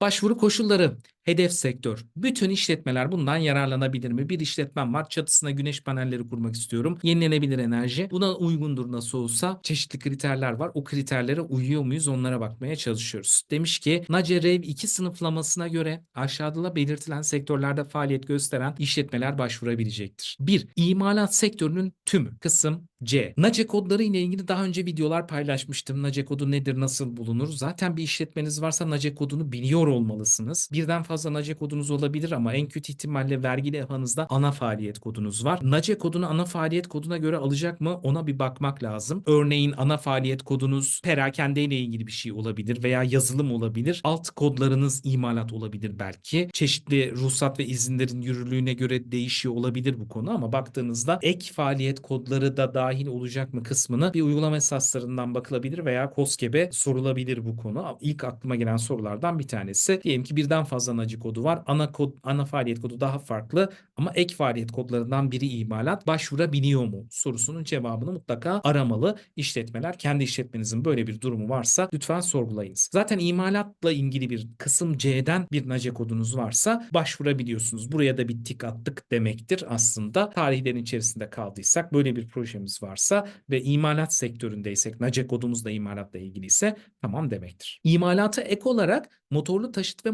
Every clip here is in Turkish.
Başvuru koşulları, hedef sektör. Bütün işletmeler bundan yararlanabilir mi? Bir işletmem var. Çatısına güneş panelleri kurmak istiyorum. Yenilenebilir enerji. Buna uygundur nasıl olsa. Çeşitli kriterler var. O kriterlere uyuyor muyuz? Onlara bakmaya çalışıyoruz. Demiş ki NACE REV 2 sınıflamasına göre aşağıda belirtilen sektörlerde faaliyet gösteren işletmeler başvurabilecektir. 1. İmalat sektörünün tümü. Kısım C. NACE kodları ile ilgili daha önce videolar paylaşmıştım. NACE kodu nedir, nasıl bulunur? Zaten bir işletmeniz varsa NACE kodunu biliyor olmalısınız. Birden fazla NACE kodunuz olabilir ama en kötü ihtimalle vergi levhanızda ana faaliyet kodunuz var. NACE kodunu ana faaliyet koduna göre alacak mı? Ona bir bakmak lazım. Örneğin ana faaliyet kodunuz perakende ile ilgili bir şey olabilir veya yazılım olabilir. Alt kodlarınız imalat olabilir belki. Çeşitli ruhsat ve izinlerin yürürlüğüne göre değişiyor olabilir bu konu ama baktığınızda ek faaliyet kodları da dahil olacak mı kısmını bir uygulama esaslarından bakılabilir veya KOSGEB'e sorulabilir bu konu. İlk aklıma gelen sorulardan bir tanesi. Diyelim ki birden fazla NACI kodu var. Ana kod, ana faaliyet kodu daha farklı ama ek faaliyet kodlarından biri imalat. Başvurabiliyor mu? Sorusunun cevabını mutlaka aramalı işletmeler. Kendi işletmenizin böyle bir durumu varsa lütfen sorgulayınız. Zaten imalatla ilgili bir kısım C'den bir NACE kodunuz varsa başvurabiliyorsunuz. Buraya da bir tik attık demektir aslında. Tarihlerin içerisinde kaldıysak böyle bir projemiz varsa ve imalat sektöründeysek NACE kodumuz da imalatla ilgiliyse tamam demektir. İmalata ek olarak motorlu taşıt ve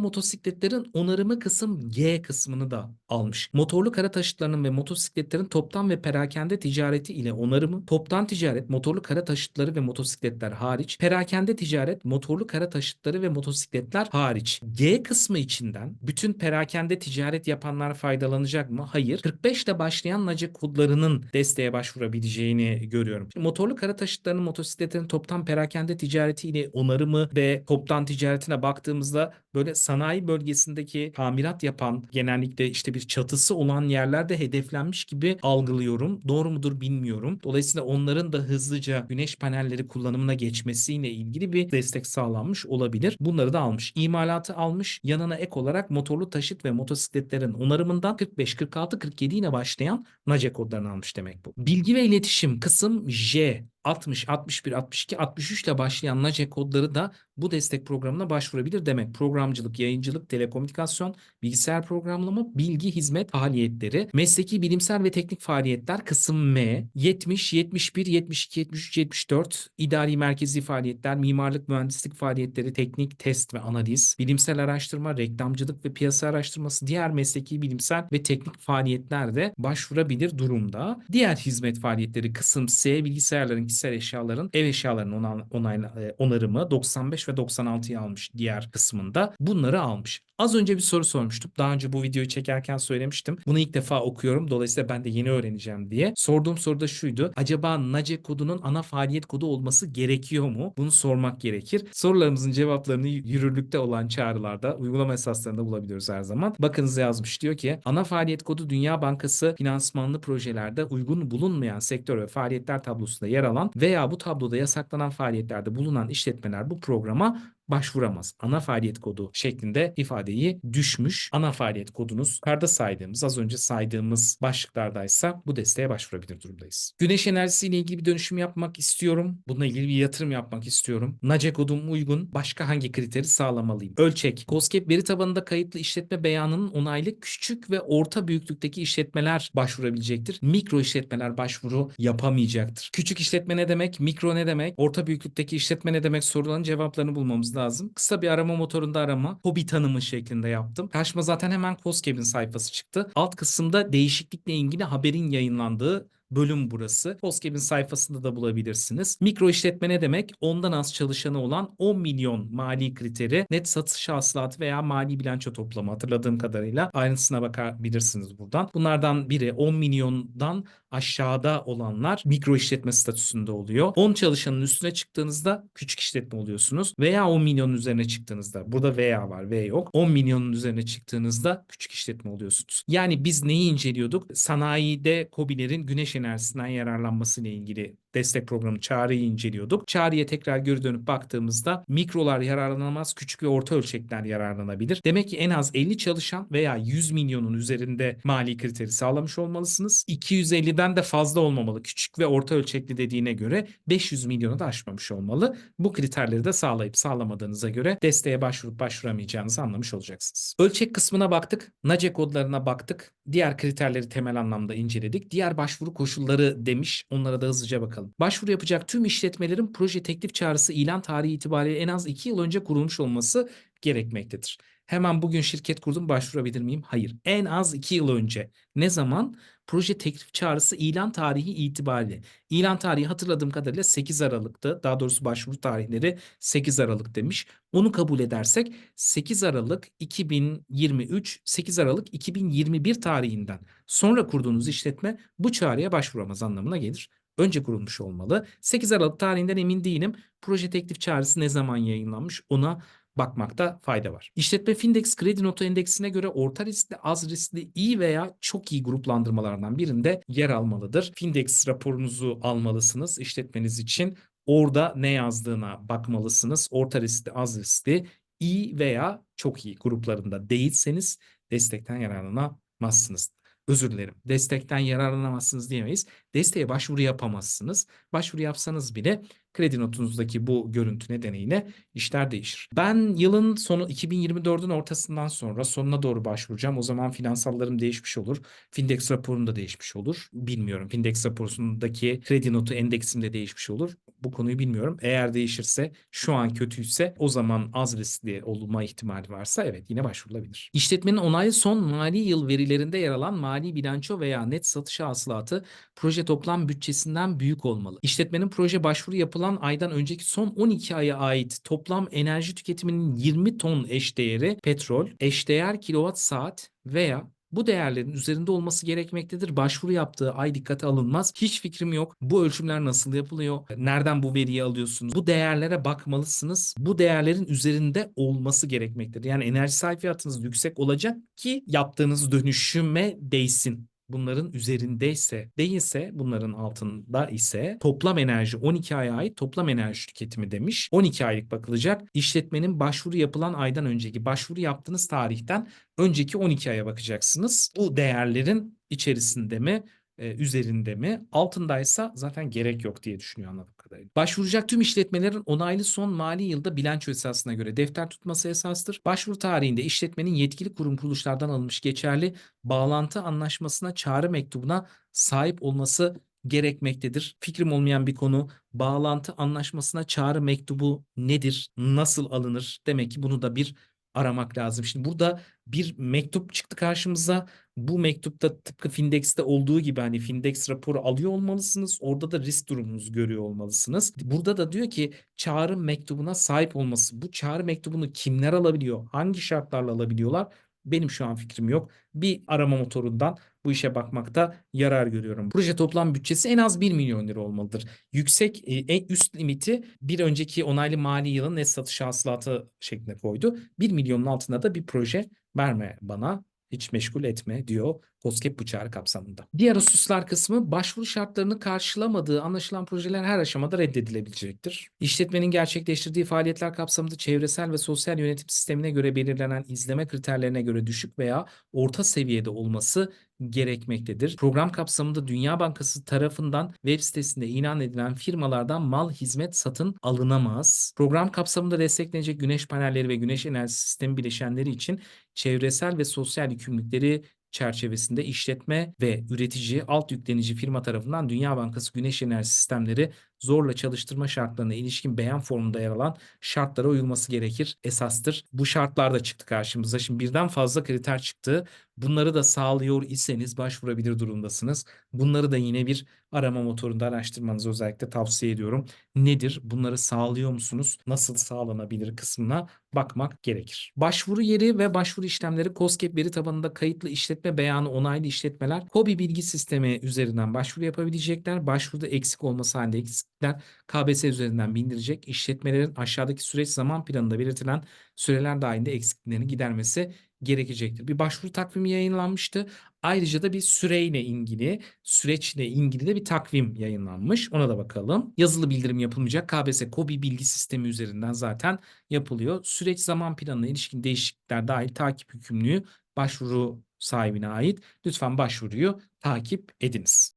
motosikletlerin onarımı kısım G kısmını da almış. Motorlu kara taşıtlarının ve motosikletlerin toptan ve perakende ticareti ile onarımı, toptan ticaret, motorlu kara taşıtları ve motosikletler hariç, perakende ticaret, motorlu kara taşıtları ve motosikletler hariç. G kısmı içinden bütün perakende ticaret yapanlar faydalanacak mı? Hayır. 45 ile başlayan NACE kodlarının desteğe başvurabileceğini görüyorum. Şimdi motorlu kara taşıtlarının, motosikletlerin toptan perakende ticareti ile onarımı ve toptan ticaretine baktığımızda böyle sanayi bölgesindeki tamirat yapan genellikle işte bir çatısı olan yerlerde hedeflenmiş gibi algılıyorum. Doğru mudur bilmiyorum. Dolayısıyla onların da hızlıca güneş panelleri kullanımına geçmesiyle ilgili bir destek sağlanmış olabilir. Bunları da almış. İmalatı almış. Yanına ek olarak motorlu taşıt ve motosikletlerin onarımından 45, 46, 47 ile başlayan NACE kodlarını almış demek bu. Bilgi ve iletişim kısım J. 60, 61, 62, 63 ile başlayan NACE kodları da bu destek programına başvurabilir demek. Programcılık, yayıncılık, telekomünikasyon, bilgisayar programlama, bilgi hizmet faaliyetleri, mesleki, bilimsel ve teknik faaliyetler kısım M, 70, 71, 72, 73, 74, idari merkezi faaliyetler, mimarlık, mühendislik faaliyetleri, teknik, test ve analiz, bilimsel araştırma, reklamcılık ve piyasa araştırması, diğer mesleki, bilimsel ve teknik faaliyetler de başvurabilir durumda. Diğer hizmet faaliyetleri kısım S, bilgisayarların, kişisel eşyaların, ev eşyalarının ona- onayla, e, onarımı 95 ve 96'yı almış diğer kısmında. Bunları almış. Az önce bir soru sormuştum. Daha önce bu videoyu çekerken söylemiştim. Bunu ilk defa okuyorum. Dolayısıyla ben de yeni öğreneceğim diye. Sorduğum soru da şuydu. Acaba NACE kodunun ana faaliyet kodu olması gerekiyor mu? Bunu sormak gerekir. Sorularımızın cevaplarını yürürlükte olan çağrılarda, uygulama esaslarında bulabiliyoruz her zaman. Bakınız yazmış diyor ki ana faaliyet kodu Dünya Bankası finansmanlı projelerde uygun bulunmayan sektör ve faaliyetler tablosunda yer alan veya bu tabloda yasaklanan faaliyetlerde bulunan işletmeler bu programa başvuramaz. Ana faaliyet kodu şeklinde ifadeyi düşmüş. Ana faaliyet kodunuz yukarıda saydığımız, az önce saydığımız başlıklardaysa bu desteğe başvurabilir durumdayız. Güneş enerjisiyle ilgili bir dönüşüm yapmak istiyorum. Bununla ilgili bir yatırım yapmak istiyorum. NACE kodum uygun. Başka hangi kriteri sağlamalıyım? Ölçek. COSGAP veri tabanında kayıtlı işletme beyanının onaylı küçük ve orta büyüklükteki işletmeler başvurabilecektir. Mikro işletmeler başvuru yapamayacaktır. Küçük işletme ne demek? Mikro ne demek? Orta büyüklükteki işletme ne demek? Soruların cevaplarını bulmamız lazım. Kısa bir arama motorunda arama. Hobi tanımı şeklinde yaptım. Karşıma zaten hemen COSGAP'in sayfası çıktı. Alt kısımda değişiklikle ilgili haberin yayınlandığı bölüm burası. COSGAP'in sayfasında da bulabilirsiniz. Mikro işletme ne demek? Ondan az çalışanı olan 10 milyon mali kriteri, net satış hasılatı veya mali bilanço toplamı hatırladığım kadarıyla ayrıntısına bakabilirsiniz buradan. Bunlardan biri 10 milyondan aşağıda olanlar mikro işletme statüsünde oluyor. 10 çalışanın üstüne çıktığınızda küçük işletme oluyorsunuz veya 10 milyonun üzerine çıktığınızda burada veya var V yok. 10 milyonun üzerine çıktığınızda küçük işletme oluyorsunuz. Yani biz neyi inceliyorduk? Sanayide KOBİ'lerin güneş enerjisinden yararlanması ile ilgili destek programı Çağrı'yı inceliyorduk. Çağrı'ya tekrar geri dönüp baktığımızda mikrolar yararlanamaz, küçük ve orta ölçekler yararlanabilir. Demek ki en az 50 çalışan veya 100 milyonun üzerinde mali kriteri sağlamış olmalısınız. 250'den de fazla olmamalı. Küçük ve orta ölçekli dediğine göre 500 milyonu da aşmamış olmalı. Bu kriterleri de sağlayıp sağlamadığınıza göre desteğe başvurup başvuramayacağınızı anlamış olacaksınız. Ölçek kısmına baktık. NACE kodlarına baktık. Diğer kriterleri temel anlamda inceledik. Diğer başvuru koşulları demiş. Onlara da hızlıca bakalım. Başvuru yapacak tüm işletmelerin proje teklif çağrısı ilan tarihi itibariyle en az 2 yıl önce kurulmuş olması gerekmektedir. Hemen bugün şirket kurdum başvurabilir miyim? Hayır. En az 2 yıl önce. Ne zaman? Proje teklif çağrısı ilan tarihi itibariyle. İlan tarihi hatırladığım kadarıyla 8 Aralık'tı. Daha doğrusu başvuru tarihleri 8 Aralık demiş. Onu kabul edersek 8 Aralık 2023, 8 Aralık 2021 tarihinden sonra kurduğunuz işletme bu çağrıya başvuramaz anlamına gelir. Önce kurulmuş olmalı. 8 Aralık tarihinden emin değilim. Proje teklif çağrısı ne zaman yayınlanmış ona bakmakta fayda var. İşletme Findex kredi notu endeksine göre orta riskli, az riskli, iyi veya çok iyi gruplandırmalardan birinde yer almalıdır. Findex raporunuzu almalısınız işletmeniz için. Orada ne yazdığına bakmalısınız. Orta riskli, az riskli, iyi veya çok iyi gruplarında değilseniz destekten yararlanamazsınız. Özür dilerim. Destekten yararlanamazsınız diyemeyiz. Desteğe başvuru yapamazsınız. Başvuru yapsanız bile kredi notunuzdaki bu görüntü nedeniyle işler değişir. Ben yılın sonu 2024'ün ortasından sonra sonuna doğru başvuracağım. O zaman finansallarım değişmiş olur. Findex raporum da değişmiş olur. Bilmiyorum. Findex raporundaki kredi notu endeksim de değişmiş olur. Bu konuyu bilmiyorum. Eğer değişirse şu an kötüyse o zaman az riskli olma ihtimali varsa evet yine başvurulabilir. İşletmenin onaylı son mali yıl verilerinde yer alan mali bilanço veya net satış hasılatı proje toplam bütçesinden büyük olmalı. İşletmenin proje başvuru yapılan aydan önceki son 12 aya ait toplam enerji tüketiminin 20 ton eşdeğeri petrol, eşdeğer kilowatt saat veya bu değerlerin üzerinde olması gerekmektedir. Başvuru yaptığı ay dikkate alınmaz. Hiç fikrim yok. Bu ölçümler nasıl yapılıyor? Nereden bu veriyi alıyorsunuz? Bu değerlere bakmalısınız. Bu değerlerin üzerinde olması gerekmektedir. Yani enerji sayfiyatınız yüksek olacak ki yaptığınız dönüşüme değsin bunların üzerindeyse değilse bunların altında ise toplam enerji 12 aya ait toplam enerji tüketimi demiş. 12 aylık bakılacak. İşletmenin başvuru yapılan aydan önceki başvuru yaptığınız tarihten önceki 12 aya bakacaksınız. Bu değerlerin içerisinde mi e, üzerinde mi? Altındaysa zaten gerek yok diye düşünüyor anladığım kadarıyla. Başvuracak tüm işletmelerin onaylı son mali yılda bilanço esasına göre defter tutması esastır. Başvuru tarihinde işletmenin yetkili kurum kuruluşlardan alınmış geçerli bağlantı anlaşmasına çağrı mektubuna sahip olması gerekmektedir. Fikrim olmayan bir konu. Bağlantı anlaşmasına çağrı mektubu nedir? Nasıl alınır? Demek ki bunu da bir aramak lazım. Şimdi burada bir mektup çıktı karşımıza. Bu mektupta tıpkı Findex'te olduğu gibi hani Findex raporu alıyor olmalısınız. Orada da risk durumunuzu görüyor olmalısınız. Burada da diyor ki çağrı mektubuna sahip olması. Bu çağrı mektubunu kimler alabiliyor? Hangi şartlarla alabiliyorlar? Benim şu an fikrim yok. Bir arama motorundan bu işe bakmakta yarar görüyorum. Proje toplam bütçesi en az 1 milyon lira olmalıdır. Yüksek e, en üst limiti bir önceki onaylı mali yılın net satış hasılatı şeklinde koydu. 1 milyonun altında da bir proje verme bana hiç meşgul etme diyor COSGAP bu çağrı kapsamında. Diğer hususlar kısmı başvuru şartlarını karşılamadığı anlaşılan projeler her aşamada reddedilebilecektir. İşletmenin gerçekleştirdiği faaliyetler kapsamında çevresel ve sosyal yönetim sistemine göre belirlenen izleme kriterlerine göre düşük veya orta seviyede olması gerekmektedir. Program kapsamında Dünya Bankası tarafından web sitesinde ilan edilen firmalardan mal hizmet satın alınamaz. Program kapsamında desteklenecek güneş panelleri ve güneş enerji sistemi bileşenleri için çevresel ve sosyal yükümlülükleri çerçevesinde işletme ve üretici alt yüklenici firma tarafından Dünya Bankası Güneş Enerji Sistemleri zorla çalıştırma şartlarına ilişkin beyan formunda yer alan şartlara uyulması gerekir. Esastır. Bu şartlar da çıktı karşımıza. Şimdi birden fazla kriter çıktı. Bunları da sağlıyor iseniz başvurabilir durumdasınız. Bunları da yine bir arama motorunda araştırmanızı özellikle tavsiye ediyorum. Nedir? Bunları sağlıyor musunuz? Nasıl sağlanabilir kısmına bakmak gerekir. Başvuru yeri ve başvuru işlemleri COSGAP veri tabanında kayıtlı işletme beyanı onaylı işletmeler KOBİ bilgi sistemi üzerinden başvuru yapabilecekler. Başvuruda eksik olması halinde eksikler KBS üzerinden bildirecek. İşletmelerin aşağıdaki süreç zaman planında belirtilen süreler dahilinde eksikliklerini gidermesi gerekecektir. Bir başvuru takvimi yayınlanmıştı. Ayrıca da bir süreyle ilgili, süreçle ilgili de bir takvim yayınlanmış. Ona da bakalım. Yazılı bildirim yapılmayacak. KBS KOBİ bilgi sistemi üzerinden zaten yapılıyor. Süreç zaman planına ilişkin değişiklikler dahil takip yükümlülüğü başvuru sahibine ait. Lütfen başvuruyu takip ediniz.